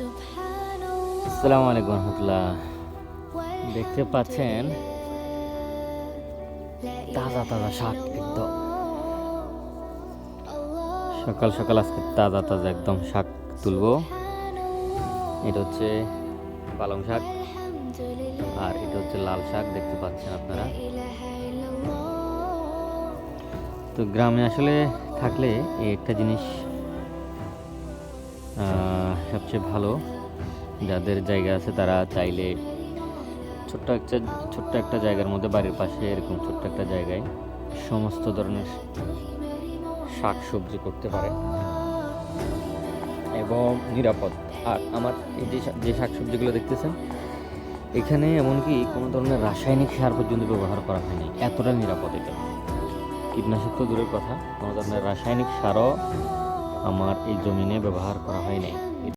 আসসালামু আলাইকুম রহমতুল্লাহ। দেখতে পাচ্ছেন? তাজা তাজা শাক একদম। সকাল সকাল আজকে তাজা তাজা একদম শাক তুলবো। এটা হচ্ছে পালং শাক। আর এটা হচ্ছে লাল শাক, দেখতে পাচ্ছেন আপনারা। তো গ্রামে আসলে থাকলে একটা জিনিস সবচেয়ে ভালো। যাদের জায়গা আছে তারা চাইলে ছোট্ট একটা ছোট্ট একটা জায়গার মধ্যে বাড়ির পাশে এরকম ছোট্ট একটা জায়গায় সমস্ত ধরনের শাক সবজি করতে পারে এবং নিরাপদ। আর আমার এই যে যে শাক সবজিগুলো দেখতেছেন, এখানে এমনকি কোনো ধরনের রাসায়নিক সার পর্যন্ত ব্যবহার করা হয়নি। এতটা নিরাপদ এটা। কীটনাশক তো দূরের কথা, কোনো ধরনের রাসায়নিক সারও আমার এই জমিনে ব্যবহার করা হয় নাই।